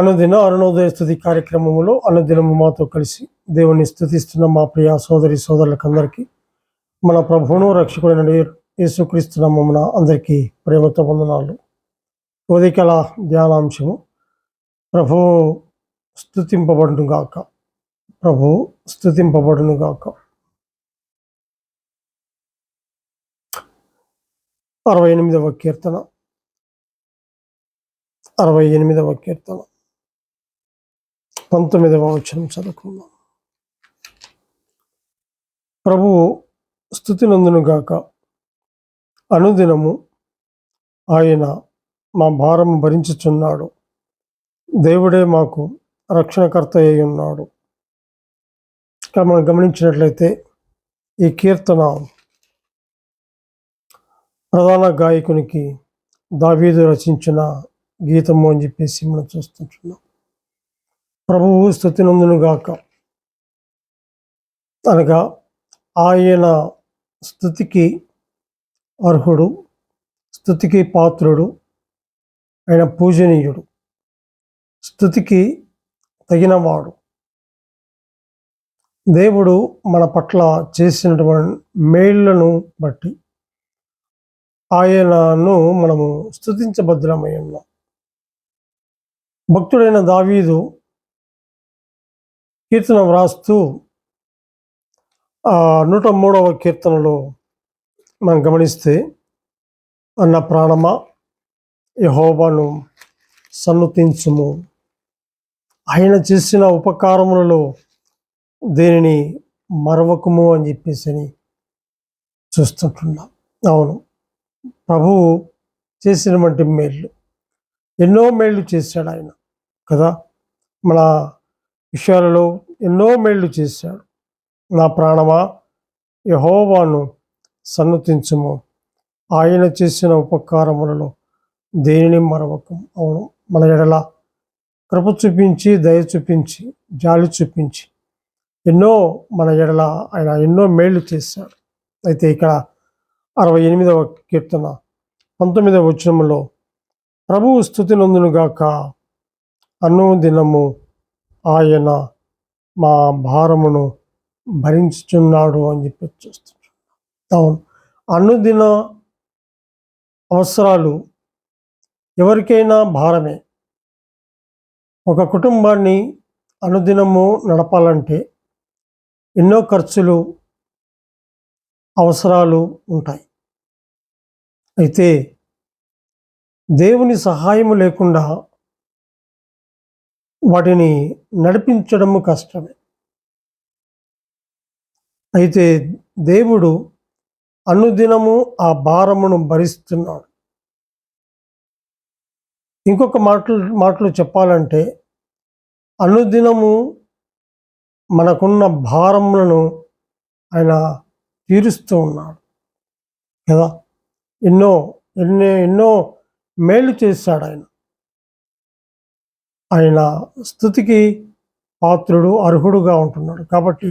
అనుదిన అరుణోదయ స్థుతి కార్యక్రమంలో అనుదినము మాతో కలిసి దేవుని స్థుతిస్తున్న మా ప్రియ సోదరి సోదరులకందరికీ మన ప్రభువును రక్షకుడైన యేసుక్రీస్తు నామమున అందరికీ ప్రేమతో వందనాలు. ఉదయకళ ధ్యానాంశము ప్రభు స్థుతింపబడును గాక ప్రభు స్థుతింపబడునుగాక. అరవై ఎనిమిదవ కీర్తన. అరవై ఎనిమిదవ కీర్తన. పంతొమ్మిదవ వచనం చదువుకుందాం. ప్రభువు స్థుతి నందునుగాక అనుదినము ఆయన మా భారం భరించుచున్నాడు. దేవుడే మాకు రక్షణకర్త అయి ఉన్నాడు. ఇక్కడ మనం గమనించినట్లయితే ఈ కీర్తన ప్రధాన గాయకునికి దావీదు రచించిన గీతము అని చెప్పేసి మనం చూస్తుంటున్నాం. ప్రభువు స్థుతినందునుగాక. గాక అనగా ఆయన స్థుతికి అర్హుడు స్థుతికి పాత్రుడు ఆయన పూజనీయుడు. స్థుతికి తగినవాడు. దేవుడు మన పట్ల చేసినటువంటి మేళ్ళను బట్టి ఆయనను మనము స్థుతించబద్రమై ఉన్నాం. భక్తుడైన దావీదు కీర్తన వ్రాస్తూ ఆ నూట మూడవ కీర్తనలో మనం గమనిస్తే అన్న ప్రాణమా యహోబాను సన్నుతించుము. ఆయన చేసిన ఉపకారములలో దేనిని మరవకము అని చెప్పేసి అని చూస్తుంటున్నాం. అవును ప్రభువు చేసినటువంటి మేళ్ళు ఎన్నో మేళ్ళు చేశాడు ఆయన కదా? మన విషయాలలో ఎన్నో మేళ్ళు చేశాడు. నా ప్రాణమా? యహోవాను సన్నతించము. ఆయన చేసిన ఉపకారములలో దేనిని మరవకం? అవును మన ఎడల కృప చూపించి దయ చూపించి జాలి చూపించి ఎన్నో మన ఎడల ఆయన ఎన్నో మేళ్ళు చేశాడు. అయితే ఇక్కడ అరవై ఎనిమిదవ కీర్తన పంతొమ్మిదవ వచనంలో ప్రభువు స్థుతి నందునుగాక అన్ను దినము ఆయన మా భారమును భరించుచున్నాడు అని చెప్పి చూస్తున్నాడు. అవును. అనుదిన అవసరాలు ఎవరికైనా భారమే. ఒక కుటుంబాన్ని అనుదినము నడపాలంటే ఎన్నో ఖర్చులు అవసరాలు ఉంటాయి. అయితే దేవుని సహాయము లేకుండా వాటిని నడిపించడము కష్టమే. అయితే దేవుడు అనుదినము ఆ భారమును భరిస్తున్నాడు. ఇంకొక మాటలు మాటలు చెప్పాలంటే అనుదినము మనకున్న భారములను ఆయన తీరుస్తూ ఉన్నాడు. కదా? ఎన్నో ఎన్నో ఎన్నో మేలు చేశాడు ఆయన. ఆయన స్థుతికి పాత్రుడు అర్హుడుగా ఉంటున్నాడు. కాబట్టి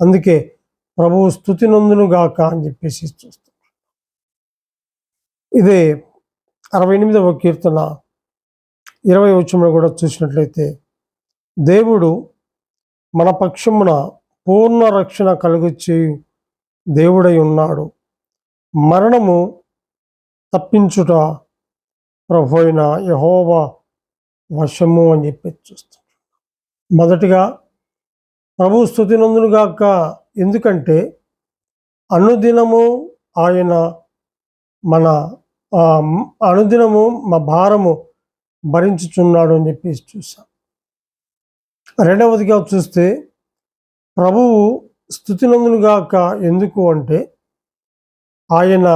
అందుకే ప్రభువు స్థుతి నందును గాక అని చెప్పేసి చూస్తున్నాడు. ఇదే అరవై ఎనిమిదవ కీర్తన ఇరవై వచ్చంలో కూడా చూసినట్లయితే దేవుడు మన పక్షమున పూర్ణ రక్షణ కలుగు చేయు దేవుడై ఉన్నాడు. మరణము తప్పించుట ప్రభు అయిన యహోవా వశము అని చెప్పి చూస్తాం. మొదటిగా ప్రభు స్థుతి నందునుగాక ఎందుకంటే అనుదినము ఆయన మన అనుదినము మా భారము భరించుచున్నాడు అని చెప్పి చూసాం. రెండవదిగా చూస్తే ప్రభువు స్థుతినందునుగాక ఎందుకు అంటే ఆయన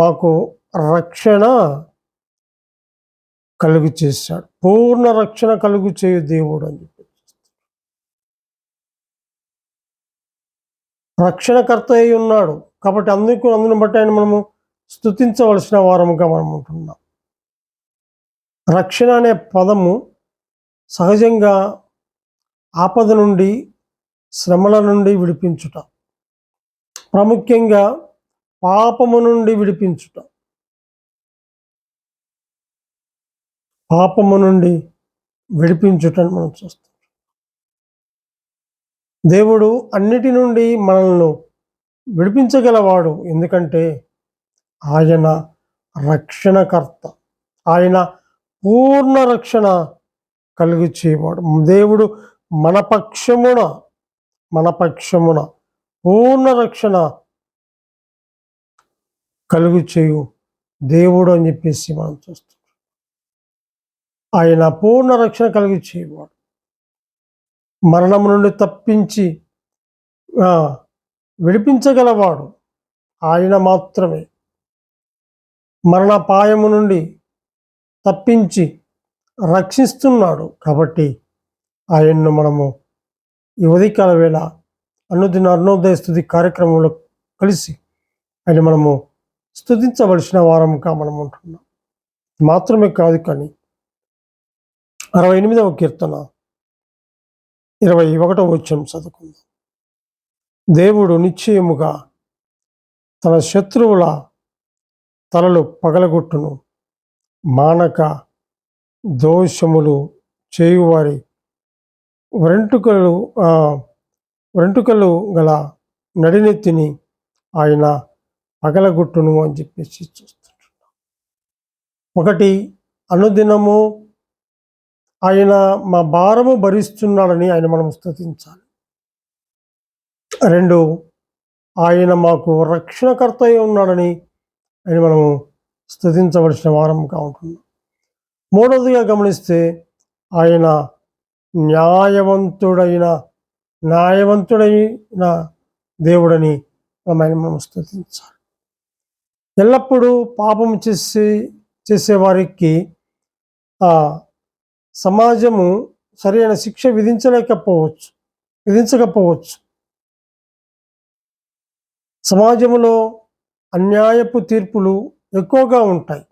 మాకు రక్షణ కలుగు చేశాడు పూర్ణ రక్షణ కలుగు చేయు దేవుడు అని చెప్పి. రక్షణకర్త అయి ఉన్నాడు. కాబట్టి అందుకు అందుని బట్టి ఆయన మనము స్థుతించవలసిన వారముగా మనం ఉంటున్నాం. రక్షణ అనే పదము సహజంగా ఆపద నుండి శ్రమల నుండి విడిపించుట. ప్రాముఖ్యంగా పాపము నుండి విడిపించుట. పాపము నుండి విడిపించుటని మనం చూస్తాం దేవుడు అన్నిటి నుండి మనల్ని విడిపించగలవాడు. ఎందుకంటే ఆయన రక్షణకర్త. ఆయన పూర్ణ రక్షణ కలిగి చేయవాడు. దేవుడు మన పక్షమున మన పక్షమున పూర్ణ రక్షణ కలుగు చేయు దేవుడు అని చెప్పేసి మనం చూస్తాం ఆయన పూర్ణ రక్షణ కలిగి చేయవాడు మరణం నుండి తప్పించి విడిపించగలవాడు. ఆయన మాత్రమే. మరణపాయము నుండి తప్పించి రక్షిస్తున్నాడు కాబట్టి ఆయన్ను మనము ఈ ఉదయకాల వేళ అనుదిన అరుణోదయ స్థుతి కార్యక్రమంలో కలిసి ఆయన మనము స్థుతించవలసిన వారముగా మనం ఉంటున్నాం. మాత్రమే కాదు కానీ అరవై ఎనిమిదవ కీర్తన. ఇరవై ఒకటవ వచ్చం చదువుకుందాం. దేవుడు నిశ్చయముగా తన శత్రువుల తలలు పగలగొట్టును. మానక దోషములు చేయువారి వెంట్రుకలు వెంట్రుకలు గల నడినెత్తిని ఆయన పగలగొట్టును అని చెప్పేసి చూస్తుంటున్నాం. ఒకటి అనుదినము ఆయన మా భారము భరిస్తున్నాడని ఆయన మనం స్థుతించాలి. రెండు ఆయన మాకు రక్షణకర్త అయి ఉన్నాడని ఆయన మనము స్థుతించవలసిన వారంగా ఉంటున్నాం. మూడవదిగా గమనిస్తే ఆయన న్యాయవంతుడైన న్యాయవంతుడైన దేవుడని మనం ఆయన మనం స్థుతించాలి. ఎల్లప్పుడూ పాపం చేసే చేసేవారికి ఆ సమాజము సరైన శిక్ష విధించలేకపోవచ్చు విధించకపోవచ్చు. సమాజంలో అన్యాయపు తీర్పులు ఎక్కువగా ఉంటాయి.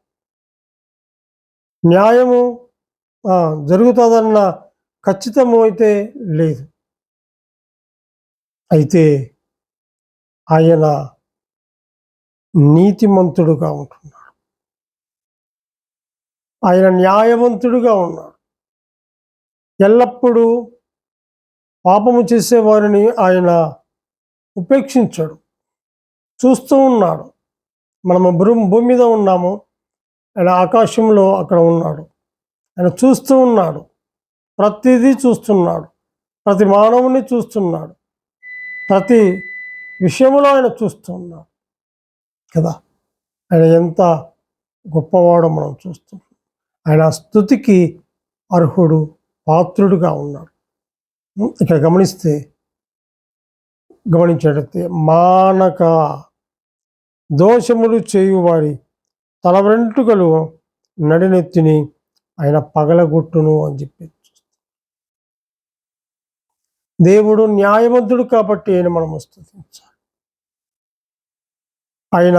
న్యాయము జరుగుతుందన్న ఖచ్చితము అయితే లేదు. అయితే ఆయన నీతిమంతుడుగా ఉంటున్నాడు. ఆయన న్యాయవంతుడుగా ఉన్నాడు. ఎల్లప్పుడూ పాపము చేసేవారిని ఆయన ఉపేక్షించాడు. చూస్తూ ఉన్నాడు. మనము భూమి భూమి మీద ఉన్నాము. ఆయన ఆకాశంలో అక్కడ ఉన్నాడు. ఆయన చూస్తూ ఉన్నాడు. ప్రతిదీ చూస్తున్నాడు. ప్రతి మానవుని చూస్తున్నాడు. ప్రతి విషయంలో ఆయన చూస్తూ ఉన్నాడు. కదా? ఆయన ఎంత గొప్పవాడో మనం చూస్తున్నాం. ఆయన స్థుతికి అర్హుడు పాత్రుడుగా ఉన్నాడు ఇక్కడ గమనిస్తే గమనించేటైతే మానక దోషములు చేయువారి తల వెంట్రుకలు నడినెత్తిని ఆయన పగలగొట్టును అని చెప్పి దేవుడు న్యాయవంతుడు కాబట్టి ఆయన మనం స్థుతించాలి ఆయన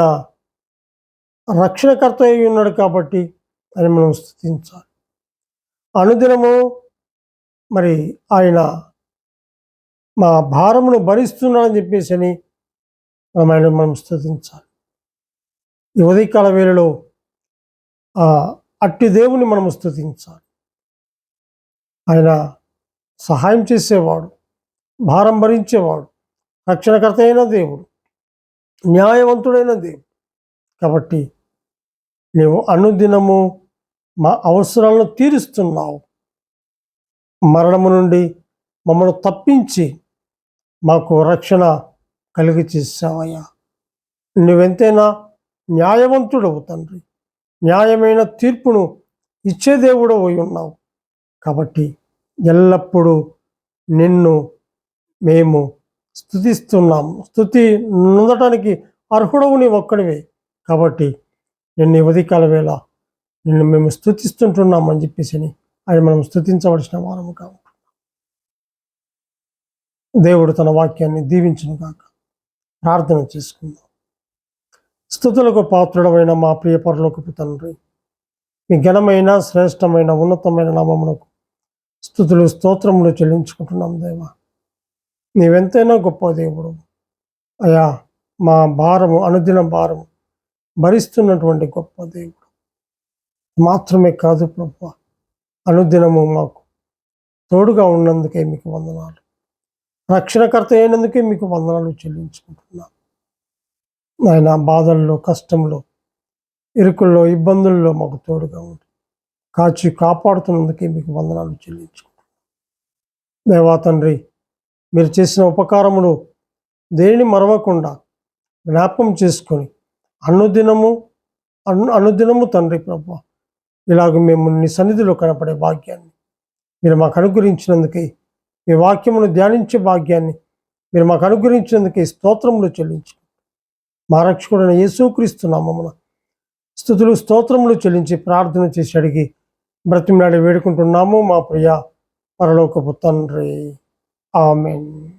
రక్షణకర్త అయి ఉన్నాడు కాబట్టి ఆయన మనం స్థుతించాలి అనుదినము మరి ఆయన మా భారమును భరిస్తున్నాడని చెప్పేసి అని మనం ఆయన మనం స్థుతించాలి ఈ ఉదయకాల వేళలో ఆ అట్టి దేవుని మనం స్థుతించాలి ఆయన సహాయం చేసేవాడు భారం భరించేవాడు రక్షణకర్త అయిన దేవుడు న్యాయవంతుడైన దేవుడు. కాబట్టి నీవు అనుదినము మా అవసరాలను తీరుస్తున్నావు. మరణము నుండి మమ్మల్ని తప్పించి మాకు రక్షణ కలిగి చేసావయ్యా నువ్వెంతైనా న్యాయవంతుడవు తండ్రి. న్యాయమైన తీర్పును ఇచ్చే దేవుడు అయి ఉన్నావు. కాబట్టి ఎల్లప్పుడూ నిన్ను మేము స్థుతిస్తున్నాము స్థుతి నొందటానికి అర్హుడవు నీ ఒక్కడివే. కాబట్టి నిన్ను ఈ ఉదయకాల వేళ నిన్ను మేము స్థుతిస్తుంటున్నామని చెప్పేసి అని ఆయన మనం స్థుతించవలసిన వారము కావు దేవుడు తన వాక్యాన్ని దీవించును కాక. ప్రార్థన చేసుకుందాం. స్థుతులకు పాత్రుడమైన మా ప్రియ పరలోకపు తండ్రి మీ ఘనమైన శ్రేష్టమైన ఉన్నతమైన నామమునకు స్థుతులు స్తోత్రములు చెల్లించుకుంటున్నాం దేవా. నీవెంతైనా గొప్ప దేవుడు. అయా మా భారము అనుదిన భారము భరిస్తున్నటువంటి గొప్ప దేవుడు. మాత్రమే కాదు ప్రభు అనుదినము మాకు. తోడుగా ఉన్నందుకే మీకు వందనాలు. రక్షణకర్త అయినందుకే మీకు వందనాలు చెల్లించుకుంటున్నాను ఆయన బాధల్లో కష్టంలో ఇరుకుల్లో ఇబ్బందుల్లో మాకు తోడుగా ఉండి కాచి కాపాడుతున్నందుకే మీకు వందనాలు చెల్లించుకుంటున్నాను దేవా తండ్రి మీరు చేసిన ఉపకారములు దేనిని మరవకుండా జ్ఞాపకం చేసుకొని అనుదినము అను అనుదినము తండ్రి ప్రభా ఇలాగ మేము నీ సన్నిధిలో కనపడే భాగ్యాన్ని. మీరు మాకు అనుగ్రహించినందుకే మీ వాక్యమును ధ్యానించే భాగ్యాన్ని మీరు మాకు అనుగ్రహించినందుకే స్తోత్రములు చెల్లించు. మా రక్షకుడైన యేసుక్రీస్తు నామమున స్థుతులు స్తోత్రములు చెల్లించి ప్రార్థన చేసి అడిగి బ్రతిమలాడి వేడుకుంటున్నాము మా ప్రియ పరలోకపు తండ్రి. ఆమెన్.